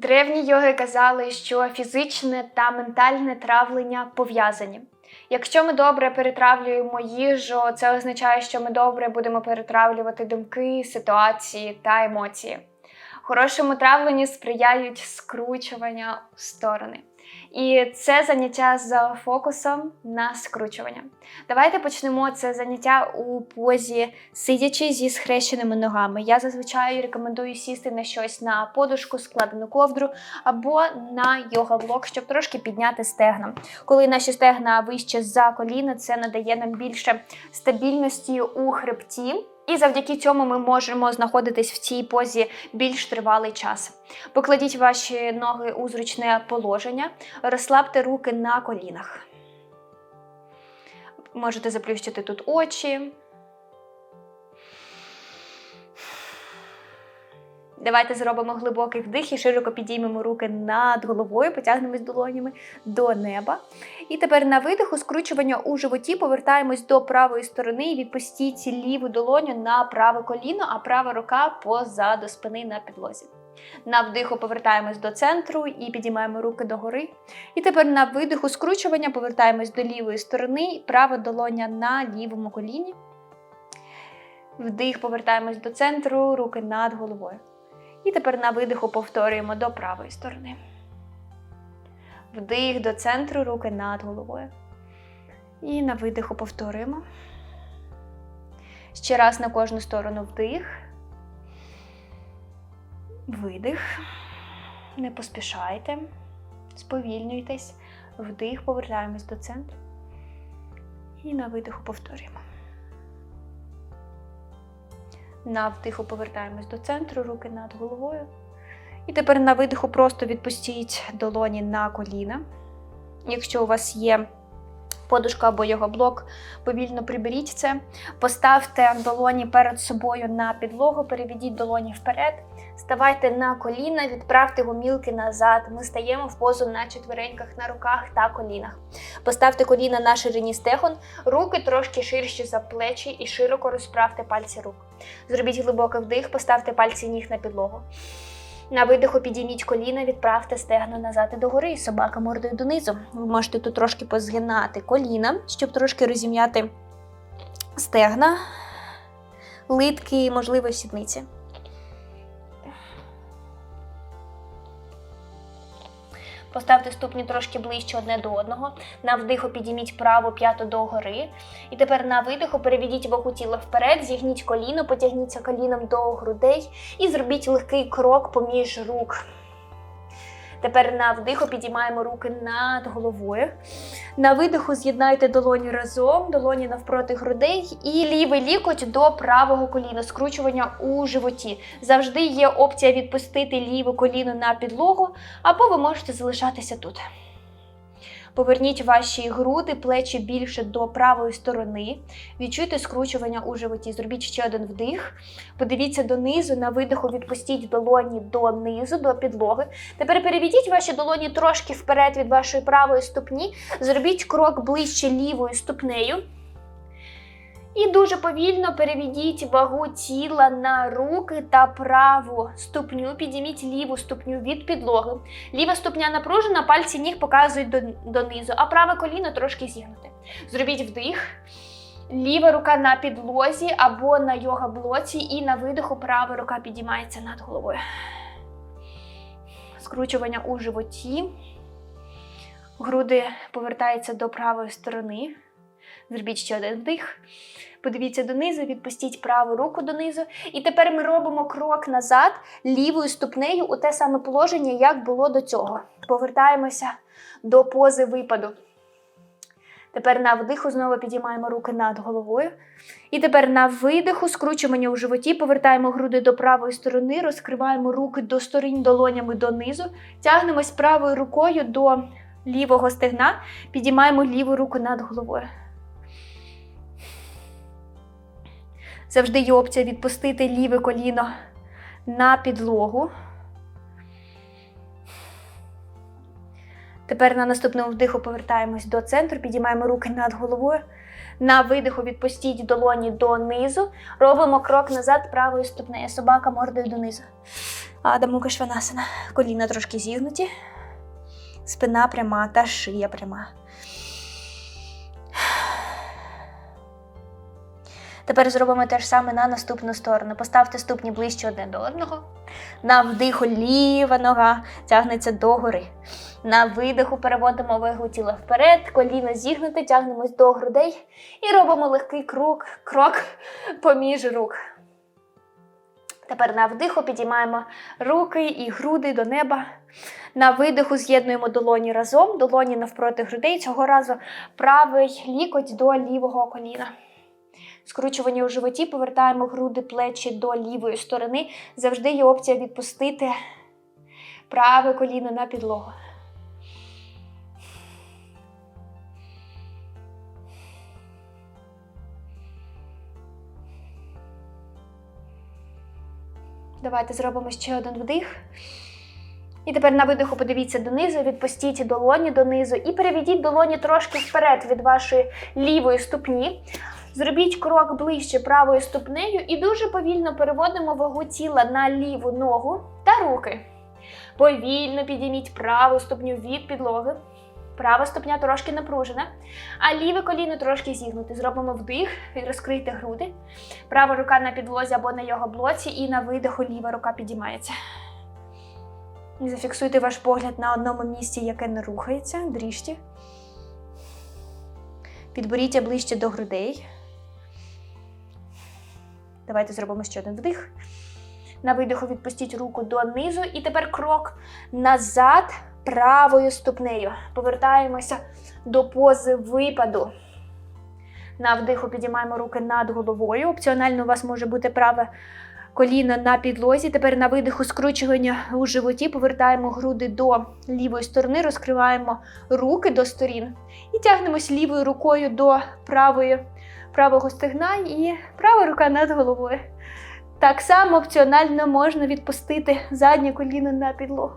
Древні йоги казали, що фізичне та ментальне травлення пов'язані. Якщо ми добре перетравлюємо їжу, це означає, що ми добре будемо перетравлювати думки, ситуації та емоції. Хорошому травленню сприяють скручування у сторони. І це заняття з фокусом на скручування. Давайте почнемо це заняття у позі сидячи зі схрещеними ногами. Я зазвичай рекомендую сісти на щось на подушку, складену ковдру або на йога-блок, щоб трошки підняти стегна. Коли наші стегна вище за коліна, це надає нам більше стабільності у хребті. І завдяки цьому ми можемо знаходитись в цій позі більш тривалий час. Покладіть ваші ноги у зручне положення, розслабте руки на колінах. Можете заплющити тут очі. Давайте зробимо глибокий вдих і широко підіймемо руки над головою, потягнемось долонями до неба. І тепер на видиху скручування у животі повертаємось до правої сторони і відпустіть ліву долоню на праве коліно, а права рука позаду спини на підлозі. На вдиху повертаємось до центру і підіймаємо руки догори. І тепер на видиху скручування повертаємось до лівої сторони, права долоня на лівому коліні. Вдих, повертаємось до центру, руки над головою. І тепер на видиху повторюємо до правої сторони. Вдих до центру, руки над головою. І на видиху повторюємо. Ще раз на кожну сторону вдих. Видих. Не поспішайте. Сповільнюйтесь. Вдих, повертаємось до центру. І на видиху повторюємо. На вдиху повертаємось до центру, руки над головою. І тепер на видиху просто відпустіть долоні на коліна. Якщо у вас є подушка або його блок, повільно приберіть це. Поставте долоні перед собою на підлогу, переведіть долоні вперед. Ставайте на коліна, відправте гомілки назад. Ми стаємо в позу на четвереньках, на руках та колінах. Поставте коліна на ширині стегон, руки трошки ширші за плечі і широко розправте пальці рук. Зробіть глибокий вдих, поставте пальці ніг на підлогу. На видиху підійміть коліна, відправте стегна назад і догори, собака мордою донизу. Ви можете тут трошки позгинати коліна, щоб трошки розім'яти стегна, литки і, можливо, сідниці. Поставте ступні трошки ближче одне до одного. На вдиху підійміть праву п'яту догори. І тепер на видиху переведіть вагу тіла вперед, зігніть коліно, потягніться коліном до грудей і зробіть легкий крок поміж рук. Тепер на вдиху підіймаємо руки над головою. На видиху з'єднайте долоні разом, долоні навпроти грудей і лівий лікоть до правого коліна, скручування у животі. Завжди є опція відпустити ліве коліно на підлогу, або ви можете залишатися тут. Поверніть ваші груди, плечі більше до правої сторони. Відчуйте скручування у животі. Зробіть ще один вдих. Подивіться донизу, на видиху відпустіть долоні донизу, до підлоги. Тепер переведіть ваші долоні трошки вперед від вашої правої ступні. Зробіть крок ближче лівою ступнею. І дуже повільно переведіть вагу тіла на руки та праву ступню. Підійміть ліву ступню від підлоги. Ліва ступня напружена, пальці ніг показують донизу, а праве коліно трошки зігнуте. Зробіть вдих. Ліва рука на підлозі або на йога-блоці, і на видиху права рука підіймається над головою. Скручування у животі. Груди повертаються до правої сторони. Зробіть ще один вдих. Подивіться донизу, відпустіть праву руку донизу. І тепер ми робимо крок назад лівою ступнею у те саме положення, як було до цього. Повертаємося до пози випаду. Тепер на вдиху знову підіймаємо руки над головою. І тепер на видиху, скручування у животі, повертаємо груди до правої сторони, розкриваємо руки до сторін долонями донизу, тягнемось правою рукою до лівого стегна, підіймаємо ліву руку над головою. Завжди є опція відпустити ліве коліно на підлогу. Тепер на наступному вдиху повертаємось до центру, підіймаємо руки над головою. На видиху відпустіть долоні донизу. Робимо крок назад правою ступнею. Собака мордою донизу. Адаму Кашванасана. Коліна трошки зігнуті. Спина пряма та шия пряма. Тепер зробимо те ж саме на наступну сторону. Поставте ступні ближче одне до одного. На вдиху ліва нога тягнеться догори. На видиху переводимо вагу тіла вперед, коліно зігнуте, тягнемось до грудей і робимо легкий крок, крок поміж рук. Тепер на вдиху підіймаємо руки і груди до неба. На видиху з'єднуємо долоні разом, долоні навпроти грудей. Цього разу правий лікоть до лівого коліна. Скручування у животі, повертаємо груди плечі до лівої сторони. Завжди є опція відпустити праве коліно на підлогу. Давайте зробимо ще один вдих. І тепер на видиху подивіться донизу, відпустіть долоні донизу і переведіть долоні трошки вперед від вашої лівої ступні. Зробіть крок ближче правою ступнею і дуже повільно переводимо вагу тіла на ліву ногу та руки. Повільно підійміть праву ступню від підлоги. Права ступня трошки напружена, а ліве коліно трошки зігнуте. Зробимо вдих, розкрийте груди. Права рука на підлозі або на його блоці, і на видиху ліва рука підіймається. Зафіксуйте ваш погляд на одному місці, яке не рухається, дріжте. Підборіться ближче до грудей. Давайте зробимо ще один вдих. На видиху відпустіть руку донизу. І тепер крок назад правою ступнею. Повертаємося до пози випаду. На вдиху підіймаємо руки над головою. Опціонально у вас може бути праве коліно на підлозі. Тепер на видиху скручування у животі повертаємо груди до лівої сторони, розкриваємо руки до сторін і тягнемось лівою рукою до правої, правого стегна і права рука над головою. Так само опціонально можна відпустити заднє коліно на підлогу.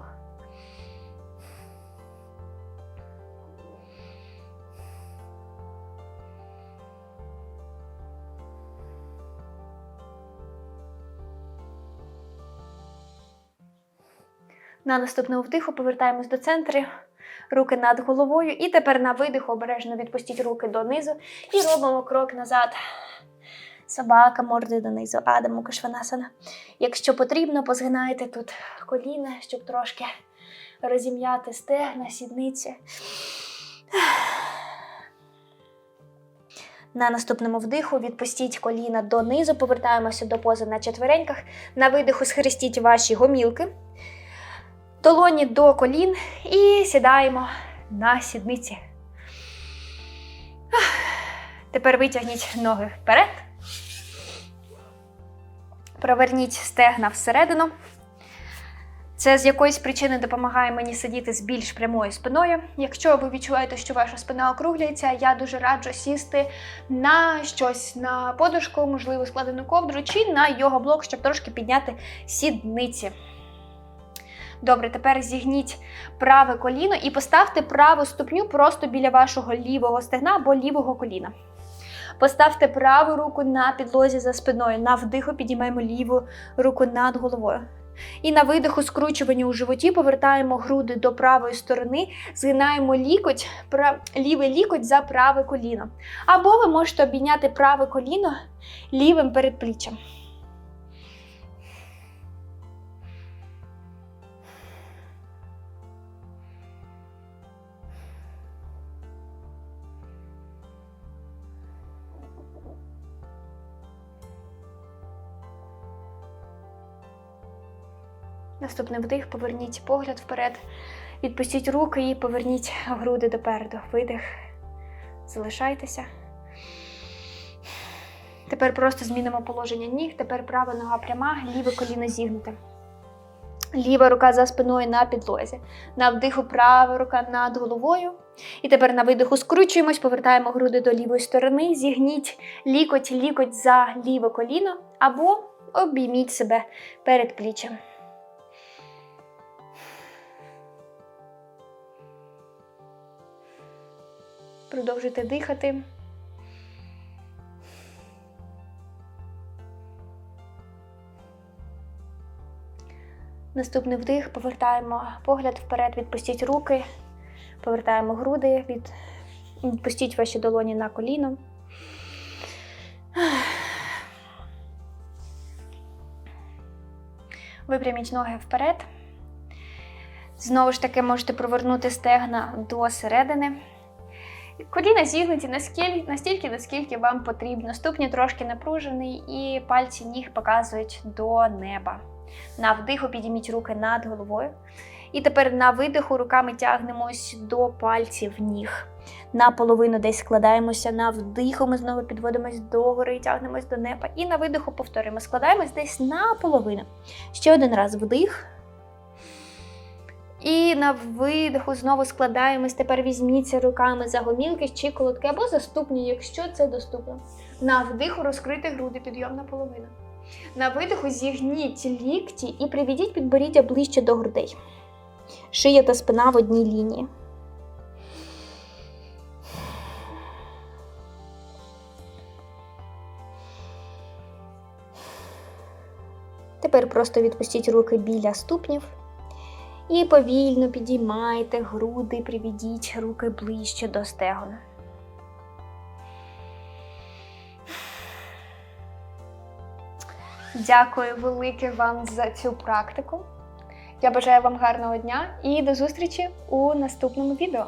На наступному вдиху повертаємось до центру, руки над головою. І тепер на видиху обережно відпустіть руки донизу і робимо крок назад. Собака морди донизу, Адаму Кашванасана. Якщо потрібно, позгинайте тут коліна, щоб трошки розім'яти стегна, сідниці. На наступному вдиху відпустіть коліна донизу, повертаємося до пози на четвереньках. На видиху схрестіть ваші гомілки. Долоні до колін і сідаємо на сідниці. Тепер витягніть ноги вперед. Проверніть стегна всередину. Це з якоїсь причини допомагає мені сидіти з більш прямою спиною. Якщо ви відчуваєте, що ваша спина округлюється, я дуже раджу сісти на щось на подушку, можливо, складену ковдру, чи на його блок, щоб трошки підняти сідниці. Добре, тепер зігніть праве коліно і поставте праву ступню просто біля вашого лівого стегна або лівого коліна. Поставте праву руку на підлозі за спиною. На вдиху підіймаємо ліву руку над головою. І на видиху скручування у животі повертаємо груди до правої сторони, згинаємо лікоть, пра... лівий лікоть за праве коліно. Або ви можете обійняти праве коліно лівим передпліччям. Наступний вдих, поверніть погляд вперед, відпустіть руки і поверніть груди допереду. Видих. Залишайтеся. Тепер просто змінимо положення ніг. Тепер права нога пряма, ліве коліно зігнуте. Ліва рука за спиною на підлозі. На вдиху права рука над головою. І тепер на видиху скручуємось, повертаємо груди до лівої сторони, зігніть лікоть, лікоть за ліве коліно або обійміть себе перед пліччям. Продовжуйте дихати. Наступний вдих, повертаємо погляд вперед, відпустіть руки, повертаємо груди, від... відпустіть ваші долоні на коліно. Випряміть ноги вперед. Знову ж таки, можете провернути стегна до середини. Коліна зігнуті наскільки, настільки, наскільки вам потрібно. Ступні трошки напружені, і пальці ніг показують до неба. На вдиху підійміть руки над головою. І тепер на видиху руками тягнемось до пальців ніг. На половину десь складаємося на вдиху, ми знову підводимось догори і тягнемось до неба. І на видиху повторюємо, складаємось десь на половину. Ще один раз вдих. І на видиху знову складаємось. Тепер візьміться руками за гомілки, щиколотки або за ступні, якщо це доступно. На вдиху розкрити груди, підйомна половина. На видиху зігніть лікті і приведіть підборіддя ближче до грудей. Шия та спина в одній лінії. Тепер просто відпустіть руки біля ступнів. І повільно підіймайте груди, приведіть руки ближче до стегон. Дякую велике вам за цю практику. Я бажаю вам гарного дня і до зустрічі у наступному відео.